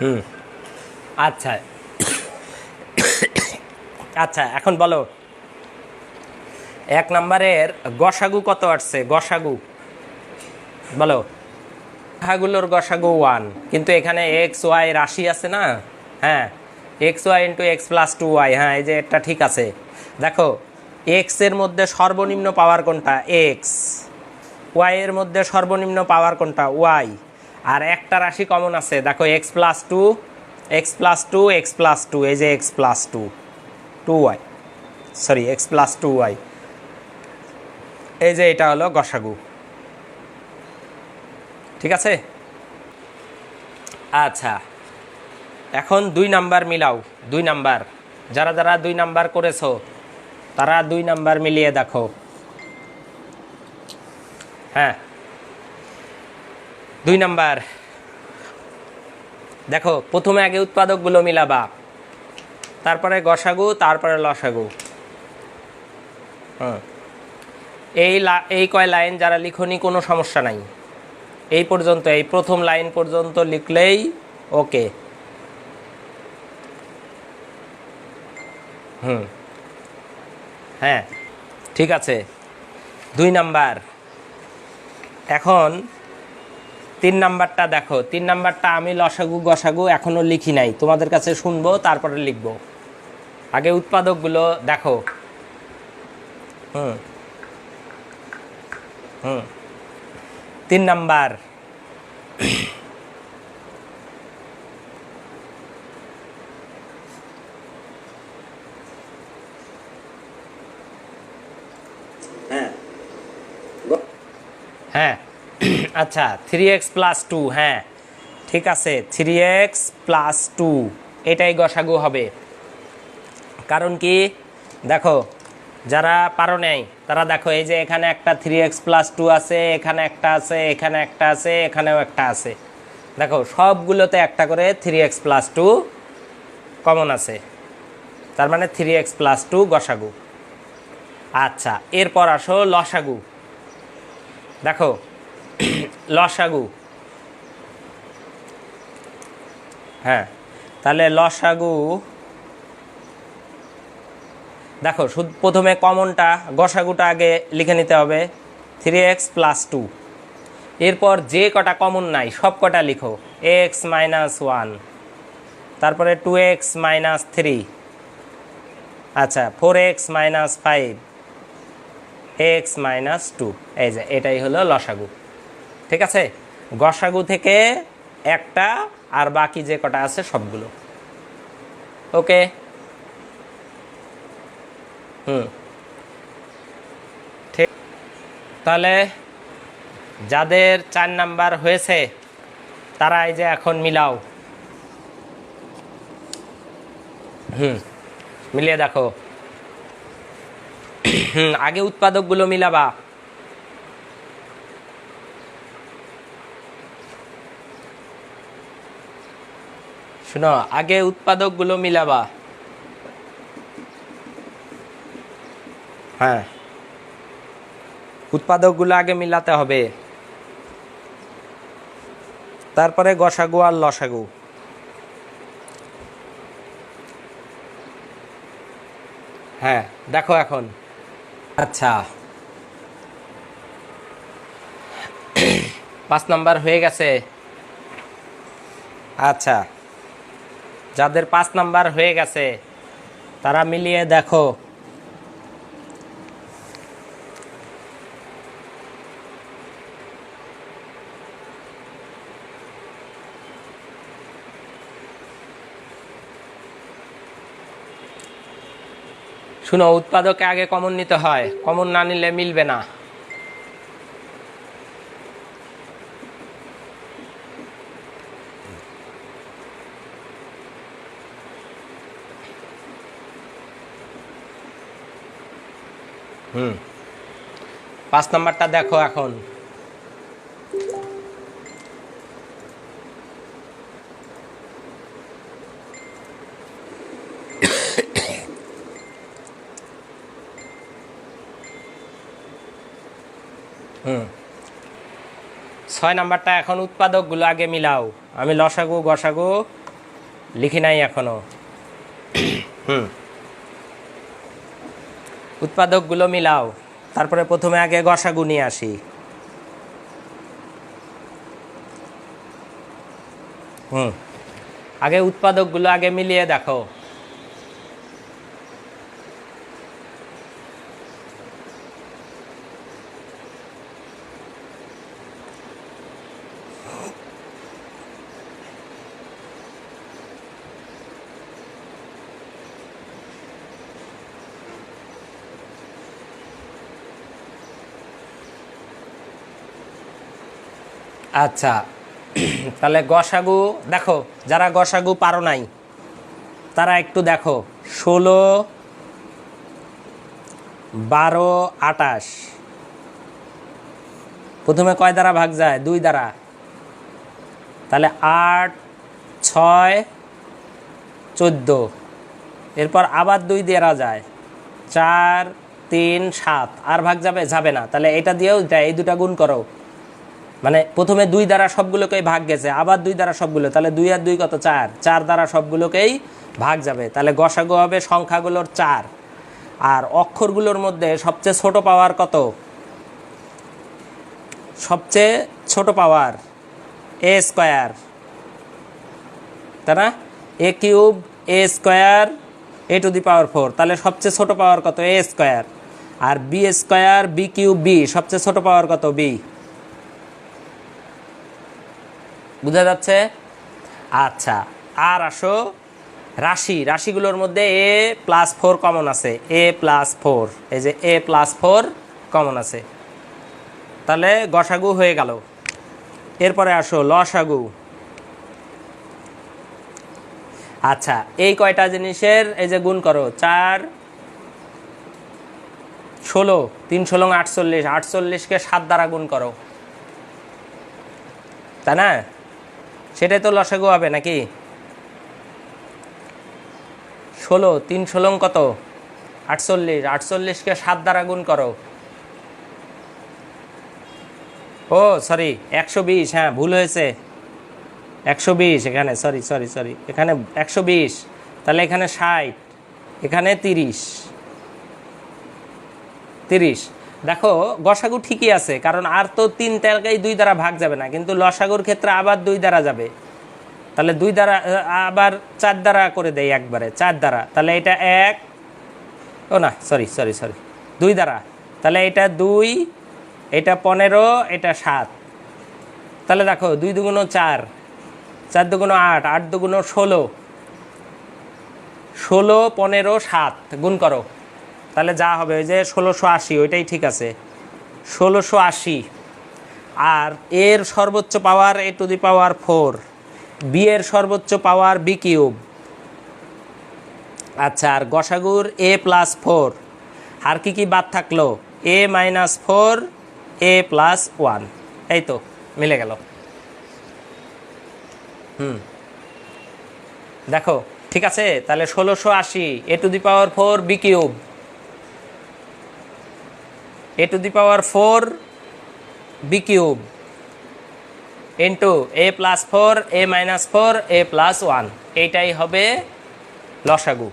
হুম। আচ্ছা। আচ্ছা এখন বলো। এক নম্বরের গসাগু কত আসছে? গসাগু। বলো। হাগুলোর গসাগু ওয়ান কিন্তু এখানে এক্স ওয়াই রাশি আছে না? হ্যাঁ X Y into X plus two Y হ্যাঁ এই যে এটা ঠিক আছে। দেখো এক্সের মধ্যে সর্বনিম্ন পাওয়ার কোনটা? এক্স ওয়াই এর মধ্যে সর্বনিম্ন পাওয়ার কোনটা? ওয়াই আর একটা রাশি কমন আছে। দেখো X plus two X plus two X plus two এই যে X plus two two Y sorry X plus two Y এই যে এটা হলো গসাগু। ঠিক আছে? আচ্ছা এখন দুই নাম্বার মিলাও, দুই নাম্বার। যারা যারা দুই নাম্বার করেছ, তারা দুই নাম্বার মিলিয়ে দেখো। হ্যাঁ দুই নাম্বার। দেখো, প্রথমে আগে উৎপাদকগুলো মিলাবা, তারপরে গসাগু, তারপরে লসাগু। এই এই কয় লাইন যারা লিখনি, কোনো সমস্যা নাই। এই পর্যন্ত, এই প্রথম লাইন পর্যন্ত লিখলেই ওকে। হুম। হ্যাঁ ঠিক আছে। দুই নাম্বার। এখন তিন নাম্বারটা দেখো তিন নাম্বারটা আমি লসাগু গসাগু এখনও লিখি নাই। তোমাদের কাছে শুনব তারপরে লিখব। আগে উৎপাদকগুলো দেখো। হুম। হুম। তিন নাম্বার। হ্যাঁ। হ্যাঁ। আচ্ছা থ্রি এক্স প্লাস টু হ্যাঁ। ঠিক আছে থ্রি এক্স প্লাস টু এটাই গসাগু হবে। কারণ কি? দেখো, যারা পারো নেই, তারা দেখো, এই যে এখানে একটা থ্রি এক্স প্লাস টু আছে, এখানে একটা আছে, এখানে একটা আছে, এখানেও একটা আছে। দেখো, সবগুলোতে একটা করে three X plus two common আছে। তার মানে থ্রি এক্স প্লাস টু গসাগু। আচ্ছা এরপর আসো লসাগু। দেখো লসাগু। হ্যাঁ তাহলে লসাগু, দেখো প্রথমে কমনটা, গসাগুটা আগে লিখে নিতে হবে থ্রি এক্স প্লাস টু এরপর যে কটা কমন নাই, সব কটা লিখো এক্স মাইনাস ওয়ান তারপরে টু এক্স মাইনাস থ্রি আচ্ছা four X minus five X minus two এই যে, এটাই হলো লসাগু। ঠিক আছে? গসাগু থেকে একটা, আর বাকি যে কটা আছে সবগুলো। ওকে? হুম। ঠিক। তাহলে যাদের চার নাম্বার হয়েছে, তারা এই যে এখন মিলাও। হুম, মিলিয়ে দেখো। আগে উৎপাদকগুলো মিলাবা। শুনো আগে উৎপাদকগুলো মিলাবা। হ্যাঁ। উৎপাদকগুলো আগে মিলাতে হবে। তারপরে গসাগু আর লসাগু। হ্যাঁ দেখো এখন। আচ্ছা। পাঁচ নাম্বার হয়ে গেছে। আচ্ছা। যাদের পাঁচ নাম্বার হয়ে গেছে, তারা মিলিয়ে দেখো। শুনো, উৎপাদকে আগে কমন নিতে হয়, কমন না নিলে মিলবে না। হুম। পাঁচ নাম্বারটা দেখো এখন। ছয় নাম্বারটা এখন উৎপাদকগুলো আগে মিলাও। আমি লসাগু, গসাগু লিখি নাই এখনও। হুম। উৎপাদকগুলো মিলাও। তারপরে প্রথমে আগে গসাগু নিয়ে আসি। হুম। আগে উৎপাদকগুলো আগে মিলিয়ে দেখো। আচ্ছা তাহলে গসাগু, দেখো, যারা গসাগু পারো নাই, তারা একটু দেখো, ষোলো, বারো আটাশ প্রথমে কয় দ্বারা ভাগ যায়? দুই দ্বারা। তাহলে আট, ছয়, চোদ্দ। এরপর আবার দুই দেওয়া যায়। চার, তিন, সাত। আর ভাগ যাবে? যাবে না। তাহলে এটা দিয়েও এই দুটা গুণ করো। মানে প্রথমে দুই দ্বারা সবগুলোকেই ভাগ গেছে, আবার দুই দ্বারা সবগুলো, তাহলে দুই আর দুই কত? চার। চার দ্বারা সবগুলোকেই ভাগ যাবে, তাহলে গসাগু হবে সংখ্যাগুলোর চার। আর অক্ষরগুলোর মধ্যে সবচেয়ে ছোট পাওয়ার কত? সবচেয়ে ছোট পাওয়ার এ স্কোয়ার। তাই না? A cube, A square, A to the power four. তাহলে সবচেয়ে ছোট পাওয়ার কত? A square. R B square, B cube, B, সবচেয়ে ছোট পাওয়ার কত? বি। বোঝা যাচ্ছে? আচ্ছা আর আসো। রাশি, রাশিগুলোর মধ্যে এ প্লাস ফোর কমন আছে। এ প্লাস ফোর এই যে এ প্লাস ফোর কমন আছে। তাহলে গসাগু হয়ে গেল। এরপরে আসো, লসাগু। আচ্ছা এই কয়টা জিনিসের, এই যে গুণ করো, চার, ষোলো, তিন ষোলো আটচল্লিশ, আটচল্লিশকে সাত দ্বারা গুণ করো। তাই না? সেটাই তো লসাগু হবে নাকি? ষোলো, তিন ষোলং কত? আটচল্লিশ আটচল্লিশকে সাত দ্বারা গুণ করো। ও সরি একশো বিশ হ্যাঁ ভুল হয়েছে। একশো বিশ এখানে সরি সরি সরি এখানে একশো বিশ, তাহলে এখানে ষাট, এখানে তিরিশ। তিরিশ দেখো, গসাগু ঠিকই আছে, কারণ আর তো তিন তেলকেই দুই দ্বারা ভাগ যাবে না, কিন্তু লসাগুর ক্ষেত্রে আবার দুই দ্বারা যাবে। তাহলে দুই দ্বারা আবার চার দ্বারা করে দেয় একবারে, চার দ্বারা। তাহলে এটা এক, ও না সরি সরি সরি দুই দ্বারা। তাহলে এটা দুই, এটা পনেরো, এটা সাত। তাহলে দেখো, দুই দুগুণ চার চার দুগুণ আট আট দুগুণ ষোলো। ষোলো, পনেরো, সাত, গুণ করো। তাহলে যা হবে ওই যে ষোলোশো আশি, ওইটাই ঠিক আছে। ষোলোশো আশি। আর এর সর্বোচ্চ power A to the power four. B এর সর্বোচ্চ পাওয়ার বি কিউব। আচ্ছা আর গসাগুর এ প্লাস ফোর আর কি কি বাদ থাকল? A minus four A plus one এই তো, মিলে গেল। হুম। দেখো, ঠিক আছে? তাহলে ষোলোশো আশি A to the power four B cube. A to the power four B cube into A plus four A minus four A plus one এইটাই হবে লসাগু।